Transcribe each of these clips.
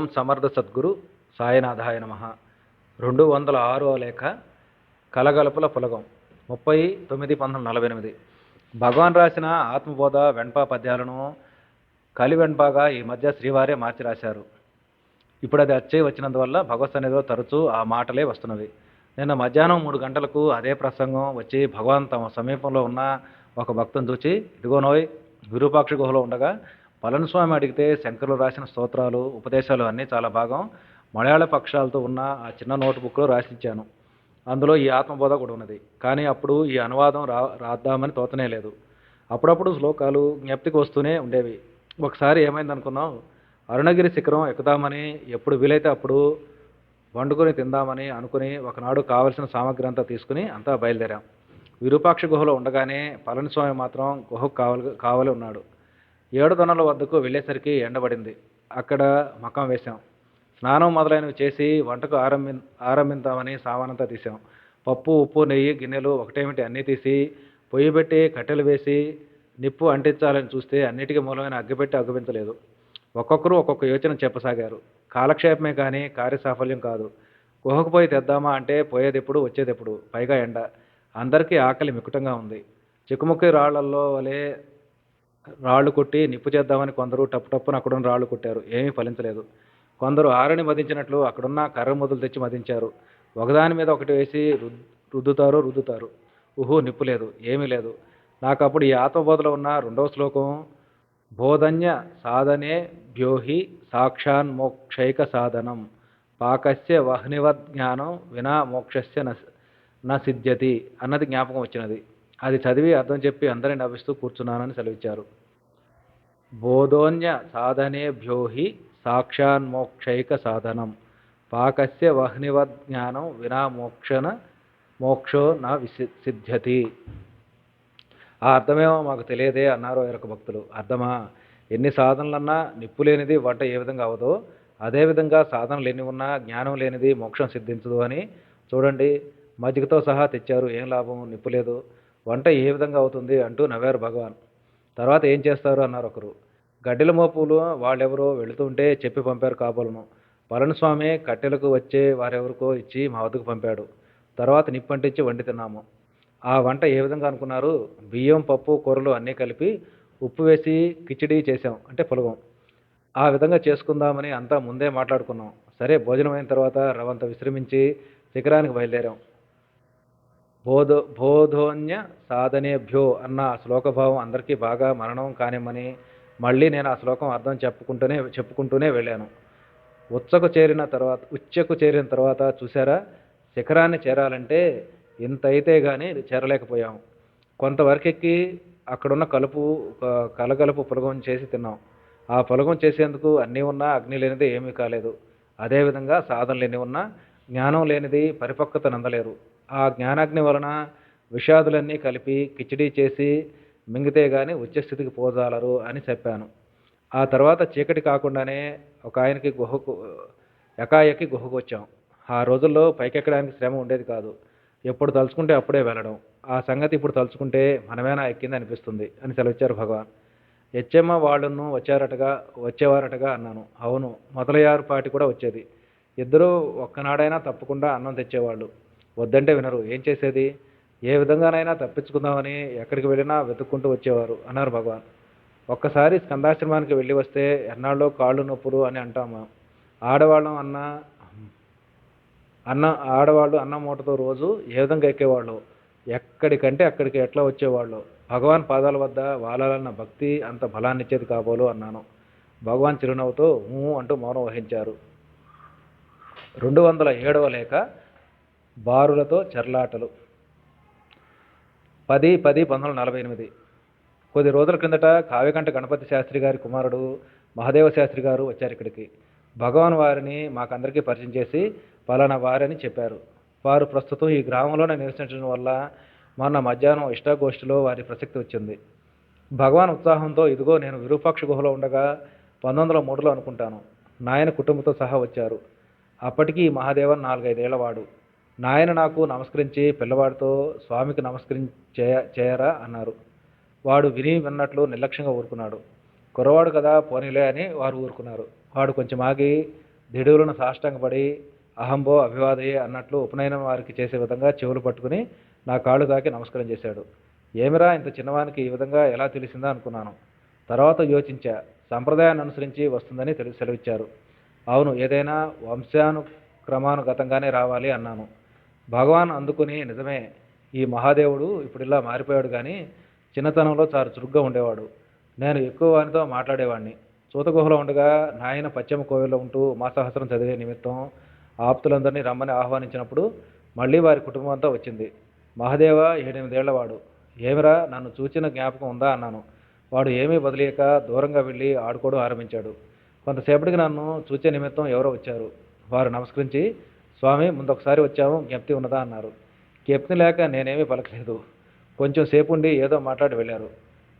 ఓం సమర్థ సద్గురు సాయనాథాయ నమ. రెండు వందల ఆరో లేఖ కలగలుపుల పులగం ముప్పై తొమ్మిది పంతొమ్మిది నలభై ఎనిమిది. భగవాన్ రాసిన ఆత్మబోధ వెంప పద్యాలను కలి వెంపగా ఈ మధ్య శ్రీవారే మార్చి రాశారు. ఇప్పుడు అది అచ్చే వచ్చినందువల్ల భగవత్ సన్నిధిలో తరచూ ఆ మాటలే వస్తున్నవి. నిన్న మధ్యాహ్నం మూడు గంటలకు అదే ప్రసంగం వచ్చి భగవాన్ తమ సమీపంలో ఉన్న ఒక భక్తుని చూచి ఇదిగోనోయ్ విరూపాక్ష గుహలో ఉండగా పళనిస్వామి అడిగితే శంకరులు రాసిన స్తోత్రాలు ఉపదేశాలు అన్నీ చాలా భాగం. మలయాళ పక్షాలతో ఉన్న ఆ చిన్న నోట్బుక్లో రాసిచ్చాను. అందులో ఈ ఆత్మబోధ కూడా ఉన్నది. కానీ అప్పుడు ఈ అనువాదం రా రాద్దామని తోతనే లేదు. అప్పుడప్పుడు శ్లోకాలు జ్ఞప్తికి వస్తూనే ఉండేవి. ఒకసారి ఏమైందనుకున్నాం అరుణగిరి శిఖరం ఎక్కుదామని ఎప్పుడు వీలైతే అప్పుడు వండుకొని తిందామని అనుకుని ఒకనాడు కావలసిన సామగ్రి అంతా తీసుకుని అంతా బయలుదేరాం. విరూపాక్ష గుహలో ఉండగానే పళనిస్వామి మాత్రం గుహకు కావలి కావాలి ఉన్నాడు. ఏడు దొనల వద్దకు వెళ్ళేసరికి ఎండబడింది. అక్కడ మకం వేశాం. స్నానం మొదలైనవి చేసి వంటకు ఆరంభి ఆరంభిద్దామని సామానంతా తీసాం పప్పు ఉప్పు నెయ్యి గిన్నెలు ఒకటేమిటి అన్నీ తీసి పొయ్యి పెట్టి కట్టెలు వేసి నిప్పు అంటించాలని చూస్తే అన్నిటికీ మూలమైన అగ్గిపెట్టి అగ్గుపించలేదు ఒక్కొక్కరు ఒక్కొక్క యోచన చెప్పసాగారు. కాలక్షేపమే కానీ కార్యసాఫల్యం కాదు. గుహకు పోయి తెద్దామా అంటే పోయేదెప్పుడు వచ్చేదెప్పుడు. పైగా ఎండ. అందరికీ ఆకలి మికుటంగా ఉంది. చిక్కుముక్కి రాళ్ళల్లో వలె రాళ్ళు కొట్టి నిప్పు చేద్దామని కొందరు టప్పు టప్పున అక్కడున్న రాళ్ళు కొట్టారు. ఏమీ ఫలించలేదు. కొందరు ఆరని మదించినట్లు అక్కడున్న కర్ర మొదలు తెచ్చి మదించారు. ఒకదాని మీద ఒకటి వేసి రుద్ రుద్దుతారు రుద్దుతారు. ఊహు నిప్పు లేదు. ఏమీ లేదు. నాకు అప్పుడు ఈ ఆత్మబోధలో ఉన్న రెండవ శ్లోకం బోధన్య సాధనే భ్యోహి సాక్షాన్మోక్షైక సాధనం. పాకస్య వహ్నివత్ జ్ఞానం వినా మోక్షస్య న న సిద్ధ్యతి అన్నది జ్ఞాపకం వచ్చినది. అది చదివి అర్థం చెప్పి అందరిని నవ్విస్తూ కూర్చున్నానని సెలవిచ్చారు. బోధోన్య సాధనేభ్యోహి సాక్షాన్మోక్షైక సాధనం. పాకస్య వహ్నివద్ జ్ఞానం వినా మోక్షన మోక్షో నా విసి సిద్ధ్యతి. ఆ అర్థమేమో మాకు తెలియదే అన్నారు వేరొక భక్తులు. అర్థమా? ఎన్ని సాధనలన్నా నిప్పు లేనిది వంట ఏ విధంగా అవదో. అదేవిధంగా సాధన లేని ఉన్నా జ్ఞానం లేనిది మోక్షం సిద్ధించదు అని చూడండి. మజ్జిగతో సహా తెచ్చారు. ఏం లాభం? నిప్పు లేదు. వంట ఏ విధంగా అవుతుంది అంటూ నవ్వారు భగవాన్. తర్వాత ఏం చేస్తారు అన్నారు ఒకరు. గడ్డిల మోపులు వాళ్ళెవరో వెళుతుంటే చెప్పి పంపారు కాపులను. పళనిస్వామి కట్టెలకు వచ్చే వారెవరికో ఇచ్చి మా వద్దకు పంపాడు. తర్వాత నిప్పంటించి వండి తిన్నాము. ఆ వంట ఏ విధంగా అనుకున్నారు? బియ్యం పప్పు కూరలు అన్నీ కలిపి ఉప్పు వేసి కిచిడి చేసాం అంటే పులగం. ఆ విధంగా చేసుకుందామని అంతా ముందే మాట్లాడుకున్నాం. సరే భోజనం అయిన తర్వాత రవంత విశ్రమించి శిఖరానికి బయలుదేరాం. బోధ బోధోన్య సాధనేభ్యో అన్న ఆ శ్లోకభావం అందరికీ బాగా మరణం కానిమ్మని మళ్ళీ నేను ఆ శ్లోకం అర్థం చెప్పుకుంటూనే చెప్పుకుంటూనే వెళ్ళాను. ఉచ్చకు చేరిన తర్వాత ఉచ్చకు చేరిన తర్వాత చూసారా? శిఖరాన్ని చేరాలంటే ఇంత అయితే కానీ చేరలేకపోయాము కొంతవరకు ఎక్కి అక్కడున్న కలుపు కలగలుపు పులగం చేసి తిన్నాం. ఆ పులగం చేసేందుకు అన్నీ ఉన్నా అగ్ని లేనిది ఏమీ కాలేదు. అదేవిధంగా సాధనలు ఎన్ని ఉన్నా జ్ఞానం లేనిది పరిపక్వత నందలేరు. ఆ జ్ఞానాగ్ని వలన విషాదులన్నీ కలిపి కిచిడీ చేసి మింగితే గాని ఉచ్చస్థితికి పోజాలరు అని చెప్పాను. ఆ తర్వాత చీకటి కాకుండానే ఒక ఆయనకి గుహకు ఎకాయకి గుహకు వచ్చాం. ఆ రోజుల్లో పైకెక్కడానికి శ్రమ ఉండేది కాదు. ఎప్పుడు తలుచుకుంటే అప్పుడే వెళ్ళడం. ఆ సంగతి ఇప్పుడు తలుచుకుంటే మనమేనా ఎక్కింది అనిపిస్తుంది అని సెలవిచ్చారు భగవాన్. హెచ్ఎమ్మ వాళ్ళను వచ్చారటగా వచ్చేవారటగా అన్నాను. అవును మొదలయ్యారు పాటి కూడా వచ్చేది. ఇద్దరూ ఒక్కనాడైనా తప్పకుండా అన్నం తెచ్చేవాళ్ళు. వద్దంటే వినరు. ఏం చేసేది? ఏ విధంగానైనా తప్పించుకుందామని ఎక్కడికి వెళ్ళినా వెతుక్కుంటూ వచ్చేవారు అన్నారు భగవాన్. ఒక్కసారి స్కందాశ్రమానికి వెళ్ళి వస్తే ఎన్నాళ్ళో కాళ్ళు నొప్పులు అని అంటాము ఆడవాళ్ళం అన్న అన్న ఆడవాళ్ళు అన్న మూటతో రోజు ఏ విధంగా ఎక్కేవాళ్ళు? ఎక్కడికంటే అక్కడికి ఎట్లా వచ్చేవాళ్ళు? భగవాన్ పాదాల వద్ద వాలాలన్న భక్తి అంత బలాన్నిచ్చేది కాబోలు అన్నాను. భగవాన్ చిరునవ్వుతో ఊ అంటూ మౌనం వహించారు. రెండు వందల ఏడవ లేక బారులతో చెర్లాటలు. పది పది పంతొమ్మిది వందల నలభై ఎనిమిది. కొద్ది రోజుల క్రిందట కావ్యకంఠ గణపతి శాస్త్రి గారి కుమారుడు మహాదేవ శాస్త్రి గారు వచ్చారు ఇక్కడికి. భగవాన్ వారిని మాకందరికీ పరిచయం చేసి పలానా వారని చెప్పారు. వారు ప్రస్తుతం ఈ గ్రామంలోనే నివసించడం వల్ల మొన్న మధ్యాహ్నం ఇష్టాగోష్ఠిలో వారి ప్రసక్తి వచ్చింది. భగవాన్ ఉత్సాహంతో ఇదిగో నేను విరూపాక్ష గుహలో ఉండగా పంతొమ్మిది వందల మూడులో అనుకుంటాను. నాయన కుటుంబంతో సహా వచ్చారు. అప్పటికీ ఈ మహాదేవన్ నాలుగైదేళ్ళ వాడు. నాయన నాకు నమస్కరించి పిల్లవాడితో స్వామికి నమస్కరించి చేయరా అన్నారు. వాడు విని విన్నట్లు నిర్లక్ష్యంగా ఊరుకున్నాడు. కుర్రవాడు కదా పోనీలే అని వారు ఊరుకున్నారు. వాడు కొంచెం ఆగి దిడువులను సాష్టంగపడి అహంబో అభివాదయే అన్నట్లు ఉపనయనం వారికి చేసే విధంగా చెవులు పట్టుకుని నా కాళ్ళు తాకి నమస్కారం చేశాడు. ఏమిరా ఇంత చిన్నవానికి ఈ విధంగా ఎలా తెలిసిందా అనుకున్నాను. తర్వాత యోచించా. సంప్రదాయాన్ని అనుసరించి వస్తుందని తెలి సెలవిచ్చారు. అవును ఏదైనా వంశానుక్రమానుగతంగానే రావాలి అన్నాను. భగవాన్ అందుకుని నిజమే ఈ మహాదేవుడు ఇప్పుడు ఇలా మారిపోయాడు కానీ చిన్నతనంలో చాలా చురుగ్గా ఉండేవాడు. నేను ఎక్కువ వానితో మాట్లాడేవాడిని సూతగుహలో ఉండగా నాయన పశ్చిమ కోవిల్లో ఉంటూ మాసహస్రం చదివే నిమిత్తం ఆప్తులందరినీ రమ్మని ఆహ్వానించినప్పుడు మళ్ళీ వారి కుటుంబం అంతా వచ్చింది. మహాదేవ ఏడెనిమిదేళ్ళవాడు. ఏమిరా నన్ను చూచిన జ్ఞాపకం ఉందా అన్నాను. వాడు ఏమీ వదిలేక దూరంగా వెళ్ళి ఆడుకోవడం ఆరంభించాడు. కొంతసేపటికి నన్ను చూచే నిమిత్తం ఎవరో వచ్చారు. వారు నమస్కరించి స్వామి ముందు ఒకసారి వచ్చాము జ్ఞప్తి ఉన్నదా అన్నారు. జ్ఞప్తి లేక నేనేమీ పలకలేదు. కొంచెం సేపు ఉండి ఏదో మాట్లాడి వెళ్ళారు.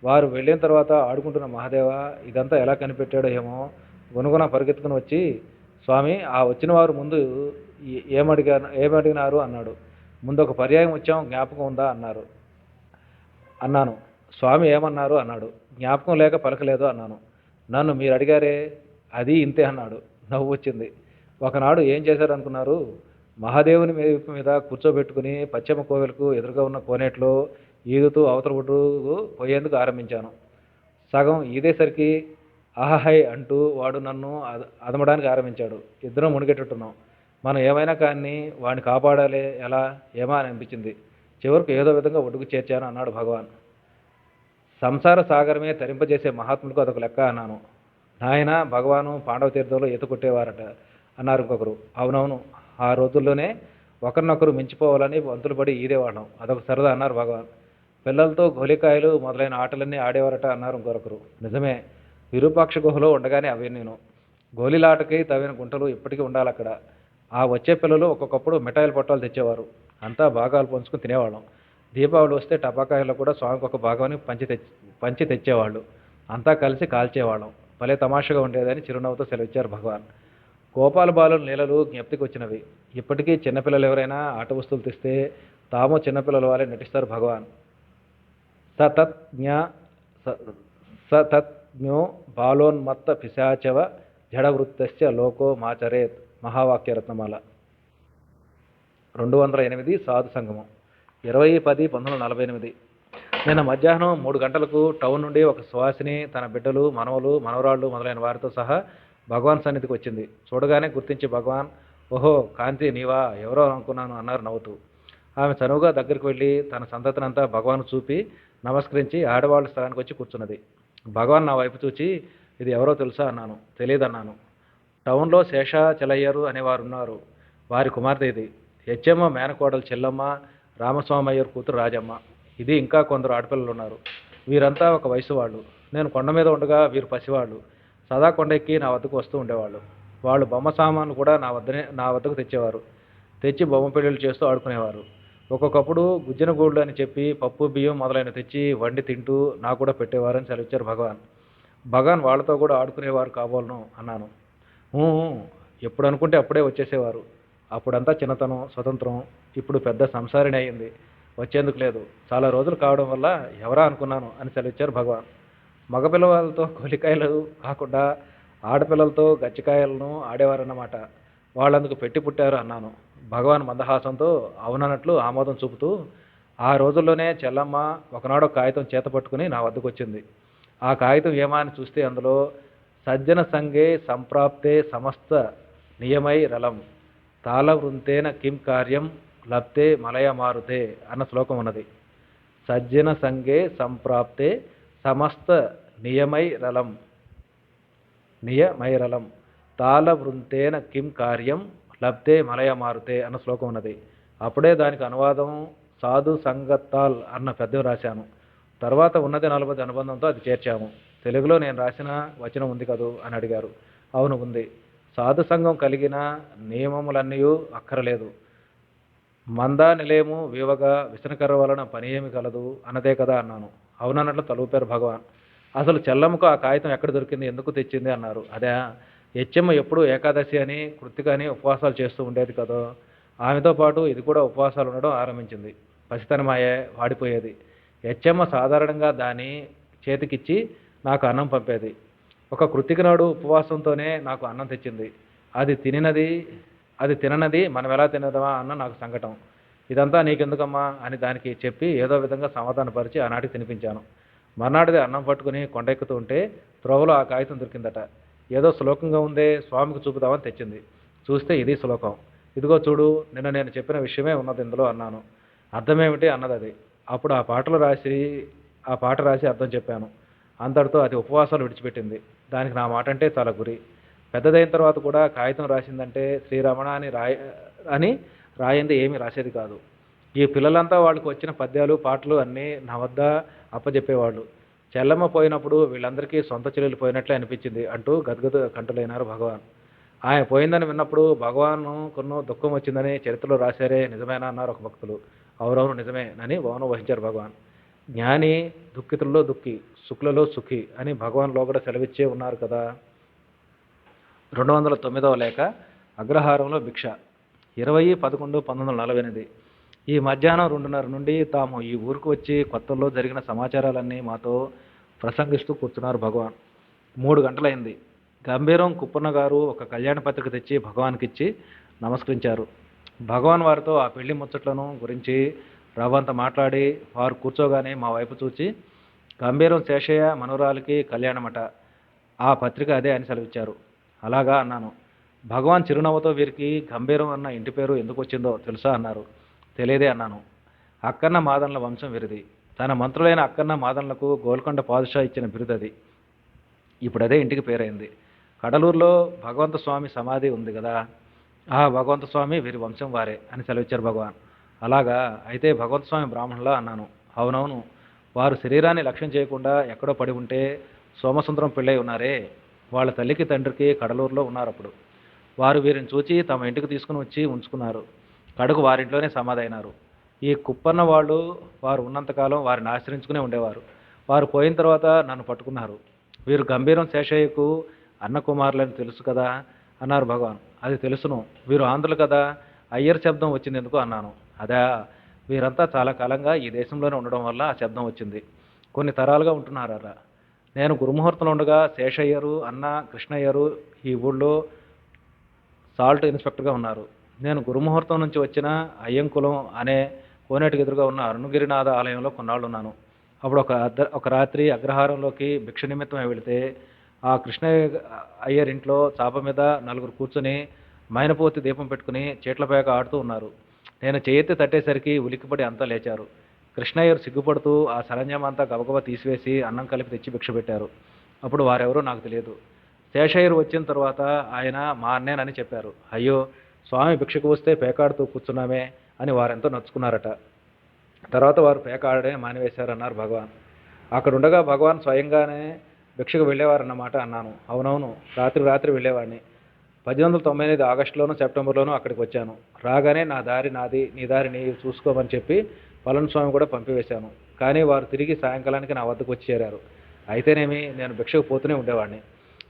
వారు వెళ్ళిన తర్వాత ఆడుకుంటున్న మహాదేవ ఇదంతా ఎలా కనిపెట్టాడో ఏమో గునుగున పరిగెత్తుకుని వచ్చి స్వామి ఆ వచ్చిన వారు ముందు ఏ- ఏమడిగారు ఏమడిగినారు? అన్నాడు. ముందు ఒక పర్యాయం వచ్చాం జ్ఞాపకం ఉందా? అన్నారు. అన్నాను. స్వామి ఏమన్నారు? అన్నాడు. జ్ఞాపకం లేక పలకలేదు అన్నాను. నన్ను మీరు అడిగారే అది ఇంతే అన్నాడు. నవ్వు వచ్చింది. ఒకనాడు ఏం చేశారు అనుకున్నారు మహాదేవుని మీద కూర్చోబెట్టుకుని పశ్చిమ కోవెలకు ఎదురుగా ఉన్న కోనేట్లో ఈదుతూ అవతల ఒడ్డు పోయేందుకు ఆరంభించాను. సగం ఈదేసరికి ఆహాయ్ అంటూ వాడు నన్ను అద అదమడానికి ఆరంభించాడు. ఇద్దరం మునిగేటట్టున్నాం. మనం ఏమైనా కానీ వాడిని కాపాడాలి ఎలా ఏమా అని అనిపించింది. చివరకు ఏదో విధంగా ఒడ్డుకు చేర్చాను అన్నాడు భగవాన్. సంసార సాగరమే తరింపజేసే మహాత్ములకు అదొక లెక్క అన్నాను. నాయన భగవాను పాండవ తీర్థంలో ఈత కొట్టేవారట. అన్నారు ఇంకొకరు. అవునవును ఆ రోజుల్లోనే ఒకరినొకరు మించిపోవాలని వంతులు పడి ఈదేవాళ్ళం అదొక సరదా అన్నారు భగవాన్. పిల్లలతో గోలికాయలు మొదలైన ఆటలన్నీ ఆడేవారట అన్నారు ఇంకొకరు. నిజమే విరూపాక్ష గుహలో ఉండగానే అవి నేను. గోలీలాటకి తవ్విన గుంటలు ఇప్పటికీ ఉండాలి అక్కడ ఆ వచ్చే పిల్లలు ఒక్కొక్కప్పుడు మిఠాయిల పొట్టాలు తెచ్చేవారు. అంతా భాగాలు పంచుకుని తినేవాళ్ళం. దీపావళి వస్తే టపాకాయల్లో కూడా స్వామికి ఒక భాగాన్ని పంచి తెచ్చి పంచి తెచ్చేవాళ్ళు. అంతా కలిసి కాల్చేవాళ్ళం. భలే తమాషగా ఉండేదని చిరునవ్వుతో సెలవిచ్చారు భగవాన్. గోపాల బాలుల నీలలు జ్ఞప్తికి వచ్చినవి ఇప్పటికీ చిన్నపిల్లలు ఎవరైనా ఆట వస్తువులు తెస్తే తాము చిన్నపిల్లల వారే నటిస్తారు భగవాన్. సతజ్ఞ సతజ్ఞో బాలోన్మత్త పిశాచవ జడవృత్తస్య లోకో మాచరేత్ మహావాక్య రత్నమాల రెండు వందల ఎనిమిది సాధు సంగమం. ఇరవై పది పంతొమ్మిది వందల నలభై ఎనిమిది. నిన్న మధ్యాహ్నం మూడు గంటలకు టౌన్ నుండి ఒక సువాసిని తన బిడ్డలు మనవలు మనవరాళ్ళు మొదలైన వారితో సహా భగవాన్ సన్నిధికి వచ్చింది. చూడగానే గుర్తించి భగవాన్ ఓహో కాంతి నీవా? ఎవరో అనుకున్నాను అన్నారు నవ్వుతూ. ఆమె చనువుగా దగ్గరికి వెళ్ళి తన సంతతినంతా భగవాన్ చూపి నమస్కరించి ఆడవాళ్ళ స్థలానికి వచ్చి కూర్చున్నది. భగవాన్ నా వైపు చూచి ఇది ఎవరో తెలుసా? అన్నాను. తెలియదన్నాను టౌన్లో శేషాచలయ్యరు అనేవారు ఉన్నారు వారి కుమార్తె ఇది. హెచ్ఎమ్మ మేనకోడలు చెల్లమ్మ రామస్వామయ్యర్ కూతురు రాజమ్మ. ఇది ఇంకా కొందరు ఆడపిల్లలు ఉన్నారు వీరంతా ఒక వయసు వాళ్ళు నేను కొండ మీద ఉండగా వీరు పసివాళ్ళు. సదా కొండ ఎక్కి నా వద్దకు వస్తూ ఉండేవాళ్ళు. వాళ్ళు బొమ్మ సామాన్లు కూడా నా వద్దనే నా వద్దకు తెచ్చేవారు. తెచ్చి బొమ్మ పెళ్ళిళ్ళు చేస్తూ ఆడుకునేవారు. ఒక్కొక్కప్పుడు గుజ్జన గూళ్ళు అని చెప్పి పప్పు బియ్యం మొదలైన తెచ్చి వండి తింటూ నాకు కూడా పెట్టేవారని సెలవిచ్చారు భగవాన్. భగవాన్ వాళ్ళతో కూడా ఆడుకునేవారు కావాలను అన్నాను. ఎప్పుడు అనుకుంటే అప్పుడే వచ్చేసేవారు. అప్పుడంతా చిన్నతనం స్వతంత్రం ఇప్పుడు పెద్ద సంసారిణి అయింది. వచ్చేందుకు లేదు. చాలా రోజులు కావడం వల్ల ఎవరా అనుకున్నాను అని సెలవిచ్చారు భగవాన్. మగపిల్లవాళ్ళతో కొలికాయలు కాకుండా ఆడపిల్లలతో గచ్చికాయలను ఆడేవారన్నమాట. వాళ్ళందుకు పెట్టి పుట్టారు అన్నాను. భగవాన్ మందహాసంతో అవునన్నట్లు ఆమోదం చూపుతూ ఆ రోజుల్లోనే చెల్లమ్మ ఒకనాడో కాగితం చేత పట్టుకుని నా వద్దకు వచ్చింది ఆ కాగితం ఏమా అని చూస్తే అందులో సజ్జన సంఘే సంప్రాప్తే సమస్త నియమై రలం తాళవృంతేన కిం కార్యం లబ్తే మలయ మారుతే అన్న శ్లోకం ఉన్నది సజ్జన సంఘే సంప్రాప్తే సమస్త నియమై రలం నియమైరలం. తాళవృంతేన కిం కార్యం లబ్ధే మలయ మారుతే అన్న శ్లోకం ఉన్నది. అప్పుడే దానికి అనువాదం సాధు సంగత్తాల్ అన్న పెద్ద రాశాను. తర్వాత ఉన్నది నలభై అనుబంధంతో అది చేర్చాము. తెలుగులో నేను రాసిన వచనం ఉంది కదూ అని అడిగారు. అవును ఉంది. సాధు సంఘం కలిగిన నియమములన్నీ అక్కరలేదు. మందా నిలయము వీవగా విసనకర్ర వలన పని ఏమి కలదు అన్నదే కదా అన్నాను. అవునన్నట్లు తలుపారు భగవాన్. అసలు చెల్లమ్మకు ఆ కాగితం ఎక్కడ దొరికింది? ఎందుకు తెచ్చింది? అన్నారు. అదే హెచ్ఎమ్మ ఎప్పుడు ఏకాదశి అని కృత్తికని ఉపవాసాలు చేస్తూ ఉండేది కదా. ఆమెతో పాటు ఇది కూడా ఉపవాసాలు ఉండడం ఆరంభించింది. పసితనమాయే వాడిపోయేది. హెచ్ఎమ్మ సాధారణంగా దాని చేతికిచ్చి నాకు అన్నం పంపేది. ఒక కృతిక నాడు ఉపవాసంతోనే నాకు అన్నం తెచ్చింది. అది తినినది అది తిననది మనం ఎలా తినదమా అన్న నాకు సంకటం. ఇదంతా నీకెందుకమ్మా అని దానికి చెప్పి ఏదో విధంగా సమాధానపరిచి ఆనాటికి తినిపించాను. మర్నాటిది అన్నం పట్టుకుని కొండెక్కుతూ ఉంటే త్రోవలో ఆ కాగితం దొరికిందట. ఏదో శ్లోకంగా ఉందే స్వామికి చూపుదామని తెచ్చింది. చూస్తే ఇది శ్లోకం ఇదిగో చూడు నిన్న నేను చెప్పిన విషయమే ఉన్నది ఇందులో అన్నాను. అర్థమేమిటి అన్నది అది అప్పుడు ఆ పాటలు రాసి ఆ పాట రాసి అర్థం చెప్పాను. అంతటితో అది ఉపవాసాలు విడిచిపెట్టింది. దానికి నా మాట అంటే చాలా గురి. పెద్దదైన తర్వాత కూడా కాగితం రాసిందంటే శ్రీరమణ అని రాయ అని రాయింది ఏమీ రాసేది కాదు. ఈ పిల్లలంతా వాళ్ళకి వచ్చిన పద్యాలు పాటలు అన్నీ నా వద్ద అప్పజెప్పేవాళ్ళు. చెల్లమ్మ పోయినప్పుడు వీళ్ళందరికీ సొంత చెల్లెలు పోయినట్లే అనిపించింది అంటూ గద్గద కంటులైనారు భగవాన్. ఆయన పోయిందని విన్నప్పుడు భగవాన్ కొన్నో దుఃఖం వచ్చిందని చరిత్రలో రాశారే నిజమేనా అన్నారు ఒక భక్తులు. అవురవును నిజమే అని భవనం వహించారు భగవాన్. జ్ఞాని దుఃఖితుల్లో దుఃఖి సుఖులలో సుఖి అని భగవాన్ లోగడ సెలవిచ్చే ఉన్నారు కదా. రెండు వందల తొమ్మిదవ లేఖ అగ్రహారంలో భిక్ష. ఇరవై పదకొండు పంతొమ్మిది వందల నలభై ఎనిమిది. ఈ మధ్యాహ్నం రెండున్నర నుండి తాము ఈ ఊరికి వచ్చి కొత్తల్లో జరిగిన సమాచారాలన్నీ మాతో ప్రసంగిస్తూ కూర్చున్నారు భగవాన్. మూడు గంటలైంది. గంభీరం కుప్పన్న గారు ఒక కళ్యాణ పత్రిక తెచ్చి భగవాన్కి ఇచ్చి నమస్కరించారు. భగవాన్ వారితో ఆ పెళ్ళి ముచ్చట్లను గురించి రవ్వంత మాట్లాడి వారు కూర్చోగానే మా వైపు చూచి గంభీరం శేషయ్య మనోరాలకి కళ్యాణమట. ఆ పత్రిక అదే అని సెలవిచ్చారు. అలాగా అన్నాను. భగవాన్ చిరునవ్వుతో వీరికి గంభీరం అన్న ఇంటి పేరు ఎందుకు వచ్చిందో తెలుసా అన్నారు. తెలియదే అన్నాను. అక్కన్న మాదన్ల వంశం వీరిది. తన మంత్రులైన అక్కన్న మాదన్లకు గోల్కొండ పాదుషా ఇచ్చిన బిరుదది. ఇప్పుడు అదే ఇంటికి పేరైంది. కడలూరులో భగవంత స్వామి సమాధి ఉంది కదా. ఆ భగవంత స్వామి వీరి వంశం వారే అని సెలవిచ్చారు భగవాన్. అలాగా అయితే భగవంత స్వామి బ్రాహ్మణులా అన్నాను. అవునవును వారు శరీరాన్ని లక్ష్యం చేయకుండా ఎక్కడో పడి ఉంటే సోమసుందరం పెళ్ళై ఉన్నారే. వాళ్ళ తల్లికి తండ్రికి కడలూరులో ఉన్నారు అప్పుడు వారు వీరిని చూచి తమ ఇంటికి తీసుకుని వచ్చి ఉంచుకున్నారు. కడుగు వారింట్లోనే సమాధైనారు. ఈ కుప్పన్న వాళ్ళు వారు ఉన్నంతకాలం వారిని ఆశ్రయించుకునే ఉండేవారు. వారు పోయిన తర్వాత నన్ను పట్టుకున్నారు. వీరు గంభీరం శేషయ్యకు అన్న కుమారులని తెలుసు కదా? అన్నారు భగవాన్. అది తెలుసును. వీరు ఆంధ్రులు కదా? అయ్యర్ శబ్దం వచ్చింది ఎందుకు అన్నాను. అదా వీరంతా చాలా కాలంగా ఈ దేశంలోనే ఉండడం వల్ల ఆ శబ్దం వచ్చింది. కొన్ని తరాలుగా ఉంటున్నారు అలా నేను గురుముహూర్తంలో ఉండగా శేషయ్యరు అన్న కృష్ణయ్యరు ఈ ఊళ్ళో సాల్ట్ ఇన్స్పెక్టర్గా ఉన్నారు. నేను గురుముహూర్తం నుంచి వచ్చిన అయ్యంకులం అనే కోనేటికి ఎదురుగా ఉన్న అరుణగిరినాథ ఆలయంలో కొన్నాళ్ళు ఉన్నాను అప్పుడు ఒక ఒక రాత్రి అగ్రహారంలోకి భిక్ష నిమిత్తమై వెళితే ఆ కృష్ణయ్య అయ్యర్ ఇంట్లో చాప మీద నలుగురు కూర్చొని మైనపోతి దీపం పెట్టుకుని చీట్లపేక ఆడుతూ ఉన్నారు. నేను చేయెత్తి తట్టేసరికి ఉలిక్కిపడి అంతా లేచారు. కృష్ణయ్యర్ సిగ్గుపడుతూ ఆ సరంజామంతా గబగబా తీసివేసి అన్నం కలిపి తెచ్చి భిక్ష పెట్టారు. అప్పుడు వారెవరో నాకు తెలియదు. శేషయ్యరు వచ్చిన తర్వాత ఆయన మా అన్నేనని చెప్పారు. అయ్యో స్వామి భిక్షకు వస్తే పేకాడుతూ కూర్చున్నామే అని వారెంతో నచ్చుకున్నారట. తర్వాత వారు పేకాడే మానివేశారన్నారు భగవాన్. అక్కడ ఉండగా భగవాన్ స్వయంగానే భిక్షకు వెళ్ళేవారన్నమాట అన్నాను. అవునవును రాత్రి రాత్రి వెళ్ళేవాడిని. పద్దెనిమిది వందల తొంభై ఎనిమిది ఆగస్టులోను సెప్టెంబర్లోనూ అక్కడికి వచ్చాను. రాగానే నా దారి నాది నీ దారి నీ చూసుకోమని చెప్పి పళనిస్వామి కూడా పంపివేశాను. కానీ వారు తిరిగి సాయంకాలానికి నా వద్దకు వచ్చి చేరారు. అయితేనేమి నేను భిక్షకు పోతూనే ఉండేవాడిని.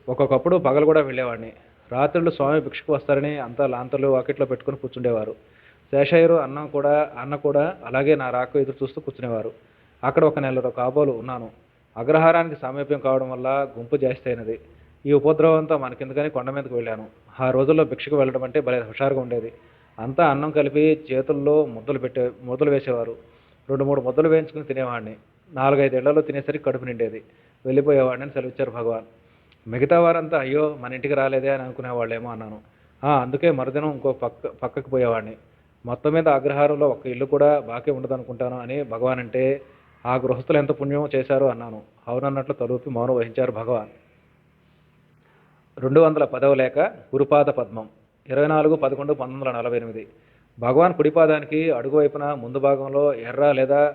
ఒక్కొక్కప్పుడు పగలు కూడా వెళ్ళేవాడిని. రాత్రులు స్వామి భిక్షకు వస్తారని అంతా లాంతర్లు వాకిట్లో పెట్టుకుని కూర్చుండేవారు. శేషయ్యరు అన్నం కూడా అన్న కూడా అలాగే నా రాక ఎదురు చూస్తూ కూర్చునేవారు. అక్కడ ఒక నెలలో కాబోలు ఉన్నాను. అగ్రహారానికి సామీప్యం కావడం వల్ల గుంపు జాస్తి అయినది ఈ ఉపద్రవంతో అంతా మనకెందుకని కొండ మీదకు వెళ్ళాను. ఆ రోజుల్లో భిక్షకు వెళ్ళడం అంటే భలే హుషారుగా ఉండేది. అంతా అన్నం కలిపి చేతుల్లో ముద్దలు పెట్టే ముద్దలు వేసేవారు. రెండు మూడు ముద్దలు వేయించుకుని తినేవాడిని. నాలుగైదు ఇళ్ళలో తినేసరికి కడుపు నిండేది. వెళ్ళిపోయేవాడిని సెలవిచ్చారు భగవాన్. మిగతా వారంతా అయ్యో మన ఇంటికి రాలేదే అని అనుకునేవాళ్ళేమో అన్నాను. అందుకే మరుదినం ఇంకో పక్క పక్కకు పోయేవాడిని. మొత్తం మీద అగ్రహారంలో ఒక్క ఇల్లు కూడా బాకీ ఉండదు అనుకుంటాను అని భగవాన్ అంటే ఆ గృహస్థులు ఎంత పుణ్యం చేశారో అన్నాను. అవునన్నట్లు తలూపి మౌనం వహించారు భగవాన్. రెండు వందల పదవ లేక గురుపాద పద్మం. ఇరవై నాలుగు పదకొండు పంతొమ్మిది వందల నలభై ఎనిమిది. భగవాన్ కుడిపాదానికి అడుగు వైపున ముందు భాగంలో ఎర్ర లేదా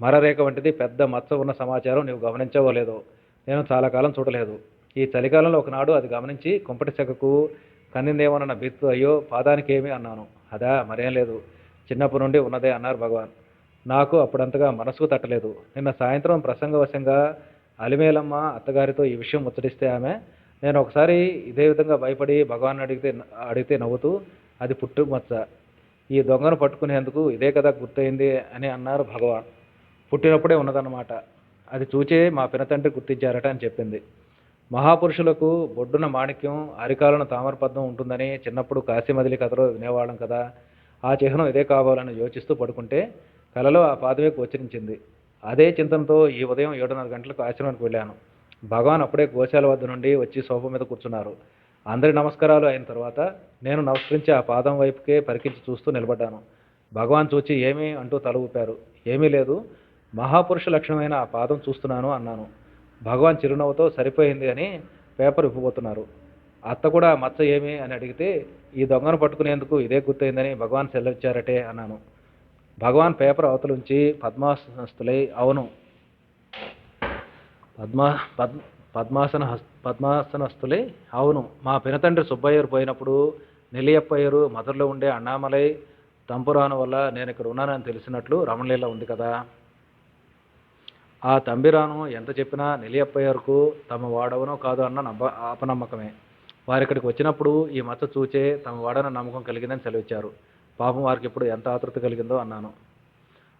మరరేఖ వంటిది పెద్ద మచ్చ ఉన్న సమాచారం నీవు గమనించవో లేదో. నేను చాలా కాలం చూడలేదు. ఈ చలికాలంలో ఒకనాడు అది గమనించి కుంపటి చెక్కకు కన్నిందేమోనన్న భీతితో అయ్యో పాదానికి ఏమి అన్నాను. అదా మరేం లేదు. చిన్నప్పటి నుండి ఉన్నదే అన్నారు భగవాన్. నాకు అప్పుడంతగా మనసుకు తట్టలేదు. నిన్న సాయంత్రం ప్రసంగవశంగా అలిమేలమ్మ అత్తగారితో ఈ విషయం ముచ్చటిస్తే ఆమె నేను ఒకసారి ఇదే విధంగా భయపడి భగవాన్ అడిగితే అడిగితే నవ్వుతూ అది పుట్టు మచ్చ ఈ దొంగను పట్టుకునేందుకు ఇదే కదా గుర్తయింది అని అన్నారు భగవాన్. పుట్టినప్పుడే ఉన్నదన్నమాట. అది చూచే మా పినతండ్రి గుర్తించారట అని చెప్పింది. మహాపురుషులకు బొడ్డున మాణిక్యం అరికాలను తామరపద్మం ఉంటుందని చిన్నప్పుడు కాశీమదిలి కథలో వినేవాళ్ళం కదా. ఆ చిహ్నం ఇదే కావాలని యోచిస్తూ పడుకుంటే కలలో ఆ పాదవికి ఉచ్చరించింది. అదే చింతనతో ఈ ఉదయం ఏడున్నర గంటలకు ఆశ్రమానికి వెళ్ళాను. భగవాన్ అప్పుడే గోశాల వద్ద నుండి వచ్చి సోఫా మీద కూర్చున్నారు. అందరి నమస్కారాలు అయిన తర్వాత నేను నమస్కరించి ఆ పాదం వైపుకే పరికించి చూస్తూ నిలబడ్డాను. భగవాన్ చూచి ఏమీ అంటూ తల ఊపారు. ఏమీ లేదు. మహాపురుష లక్షణమైన ఆ పాదం చూస్తున్నాను అన్నాను. భగవాన్ చిరునవ్వుతో సరిపోయింది అని పేపర్ ఇవ్వబోతున్నారు అత్త కూడా మచ్చ ఏమి అని అడిగితే ఈ దొంగను పట్టుకునేందుకు ఇదే గుర్తయిందని భగవాన్ సెలవిచ్చారటే అన్నాను. భగవాన్ పేపర్ అవతలుంచి పద్మాసనస్తులై అవును. పద్మా పద్ పద్మాసన హస్- పద్మాసనస్తులే అవును. మా పినతండ్రి సుబ్బయ్యరు పోయినప్పుడు నెల్లియప్పయ్యరు మధురలో ఉండే అన్నామలై తంపురాను వల్ల నేను ఇక్కడ ఉన్నానని తెలిసినట్లు రమణలీల ఉంది కదా. ఆ తంబిరాను ఎంత చెప్పినా నెలియప్పయ్యర్కు తమ వాడవనో కాదు అన్న నమ్మ అపనమ్మకమే. వారిక్కడికి వచ్చినప్పుడు ఈ మచ్చ చూచే తమ వాడన నమ్మకం కలిగిందని సెలవిచ్చారు. పాపం వారికి ఇప్పుడు ఎంత ఆతృత కలిగిందో అన్నాను.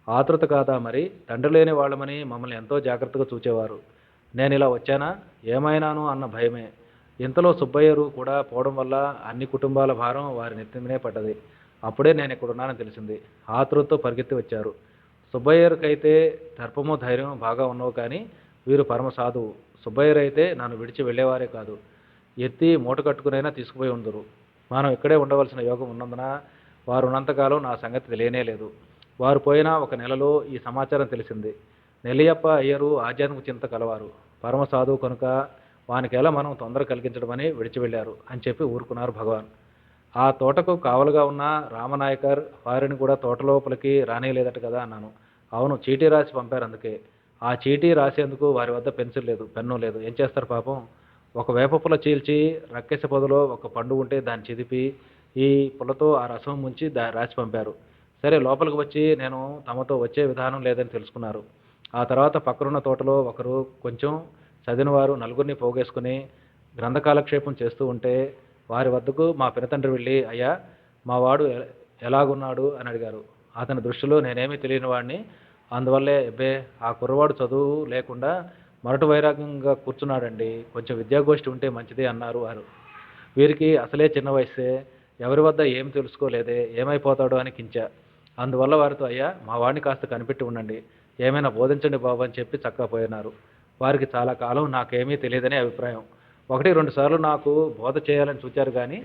ఆతృత కాదా మరి? తండ్రి లేని వాళ్ళమని మమ్మల్ని ఎంతో జాగ్రత్తగా చూచేవారు. నేను ఇలా వచ్చానా? ఏమైనాను అన్న భయమే. ఇంతలో సుబ్బయ్యరు కూడా పోవడం వల్ల అన్ని కుటుంబాల భారం వారి నెత్తిమీనే పడ్డది. అప్పుడే నేను ఇక్కడ ఉన్నానని తెలిసింది. ఆతృతతో పరిగెత్తి వచ్చారు. సుబ్బయ్యరికైతే దర్పము ధైర్యం బాగా ఉన్నావు కానీ వీరు పరమ సాధువు. సుబ్బయ్యర్ అయితే నన్ను విడిచి వెళ్ళేవారే కాదు. ఎత్తి మూట కట్టుకునైనా తీసుకుపోయి ఉందరు. మనం ఇక్కడే ఉండవలసిన యోగం ఉన్నందున వారు ఉన్నంతకాలం నా సంగతి తెలియనే లేదు. వారు పోయిన ఒక నెలలో ఈ సమాచారం తెలిసింది. నెల్లియప్ప అయ్యరు ఆధ్యాత్మిక చింత కలవారు. పరమ సాధువు కనుక వానికి ఎలా మనం తొందర కలిగించడమని విడిచి వెళ్ళారు అని చెప్పి ఊరుకున్నారు భగవాన్. ఆ తోటకు కావలుగా ఉన్న రామనాయకర్ వారిని కూడా తోట లోపలికి రానేయలేదట కదా అన్నాను. అవును చీటీ రాసి పంపారు అందుకే. ఆ చీటీ రాసేందుకు వారి వద్ద పెన్సిల్ లేదు పెన్ను లేదు. ఏం చేస్తారు పాపం? ఒక వేప పుల్ల చీల్చి రక్కెస పొదలో ఒక పండు ఉంటే దాన్ని చిదిపి ఈ పుల్లతో ఆ రసం ముంచి దా రాసి పంపారు. సరే లోపలికి వచ్చి నేను తమతో వచ్చే విధానం లేదని తెలుసుకున్నారు. ఆ తర్వాత పక్కనున్న తోటలో ఒకరు కొంచెం చదివిన వారు నలుగురిని పోగేసుకుని గ్రంథకాలక్షేపం చేస్తూ ఉంటే వారి వద్దకు మా పినతండ్రి వెళ్ళి అయ్యా మా వాడు ఎలాగున్నాడు? అని అడిగారు. అతని దృష్టిలో నేనేమీ తెలియని వాడిని. అందువల్లే అబ్బే ఆ కుర్రవాడు చదువు లేకుండా మొరటు వైరాగ్యంగా కూర్చున్నాడండి. కొంచెం విద్యాగోష్ఠి ఉంటే మంచిది అన్నారు వారు. వీరికి అసలే చిన్న వయసే ఎవరి వద్ద ఏం తెలుసుకోలేదే. ఏమైపోతాడో అని కించ. అందువల్ల వారితో అయ్యా మా వాడిని కాస్త కనిపెట్టి ఉండండి. ఏమైనా బోధించండి బాబు అని చెప్పి చక్కపోయినారు. వారికి చాలా కాలం నాకేమీ తెలియదనే అభిప్రాయం. ఒకటి రెండు సార్లు నాకు బోధ చేయాలని చూచారు కానీ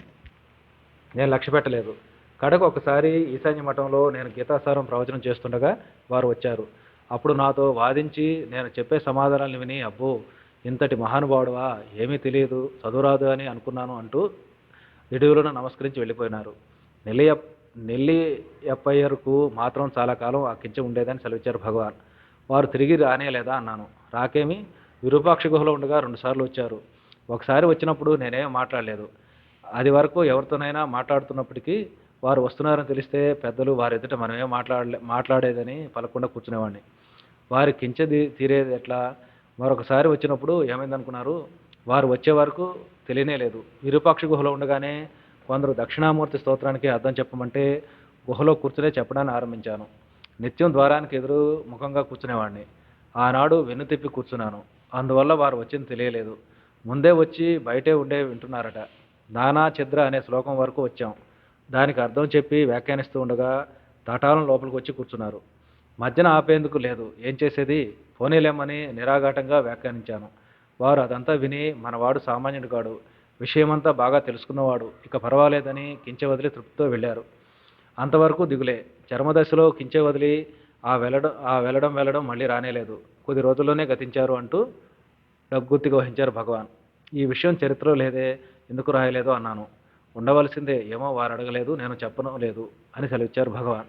నేను లక్ష్య పెట్టలేదు. కడకు ఒకసారి ఈశాన్య మఠంలో నేను గీతాసారం ప్రవచనం చేస్తుండగా వారు వచ్చారు. అప్పుడు నాతో వాదించి నేను చెప్పే సమాధానాలు విని అబ్బో ఇంతటి మహానుభావుడువా ఏమీ తెలియదు చదువురాదు అని అనుకున్నాను అంటూ నిడువులను నమస్కరించి వెళ్ళిపోయినారు. నెల్లి నెల్లి ఎప్పయ్యర్కు మాత్రం చాలా కాలం ఆ కించ ఉండేదని సెలవిచ్చారు భగవాన్. వారు తిరిగి రానేలేదా అన్నాను. రాకేమి విరూపాక్ష గుహలో ఉండగా రెండుసార్లు వచ్చారు. ఒకసారి వచ్చినప్పుడు నేనేం మాట్లాడలేదు. అది వరకు ఎవరితోనైనా మాట్లాడుతున్నప్పటికీ వారు వస్తున్నారని తెలిస్తే పెద్దలు వారి ఎదుట మనమేం మాట్లాడలే మాట్లాడేదని పలకుండా కూర్చునేవాడిని. వారి కించది తీరేది ఎట్లా? మరొకసారి వచ్చినప్పుడు ఏమైందనుకున్నారు? వారు వచ్చే వరకు తెలియనే లేదు. విరూపాక్ష గుహలో ఉండగానే కొందరు దక్షిణామూర్తి స్తోత్రానికి అర్థం చెప్పమంటే గుహలో కూర్చునే చెప్పడాన్ని ఆరంభించాను. నిత్యం ద్వారానికి ఎదురు ముఖంగా కూర్చునేవాడిని. ఆనాడు వెన్ను తిప్పి కూర్చున్నాను. అందువల్ల వారు వచ్చింది తెలియలేదు. ముందే వచ్చి బయటే ఉండే వింటున్నారట. నానా ఛిద్ర అనే శ్లోకం వరకు వచ్చాం. దానికి అర్థం చెప్పి వ్యాఖ్యానిస్తూ ఉండగా తటాలం లోపలికి వచ్చి కూర్చున్నారు. మధ్యన ఆపేందుకు లేదు. ఏం చేసేది? పోనీలేమని నిరాఘాటంగా వ్యాఖ్యానించాను. వారు అదంతా విని మనవాడు సామాన్యుడు కాడు. విషయమంతా బాగా తెలుసుకున్నవాడు. ఇక పర్వాలేదని కించె వదిలి తృప్తితో వెళ్ళారు. అంతవరకు దిగులే. చర్మదశలో కించె వదిలి ఆ వెళ్ళడం ఆ వెళ్ళడం వెళ్ళడం మళ్ళీ రానేలేదు. కొద్ది రోజుల్లోనే గతించారు అంటూ డగ్గుర్తిగా వహించారు భగవాన్. ఈ విషయం చరిత్రలో లేదే ఎందుకు రాయలేదు అన్నాను. ఉండవలసిందే ఏమో వారు అడగలేదు నేను చెప్పను లేదు అని సెలవిచ్చారు భగవాన్.